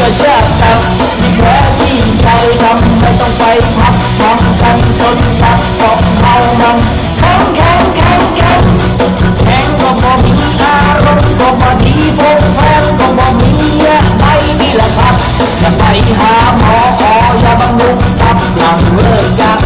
ก็เชื่อทำมีแค่ที่ใครทำไม่ต้องไปพักพักกันจนตัดตกเบาดำแข็งแข็งแข็งแข็งแข็งก็บ่มีอารมณ์ก็บ่ดีพบแฟนก็บ่มีไปนี่แหละครับจะไปหาหมอออย่าบำรุงตับหลังเลิกจาก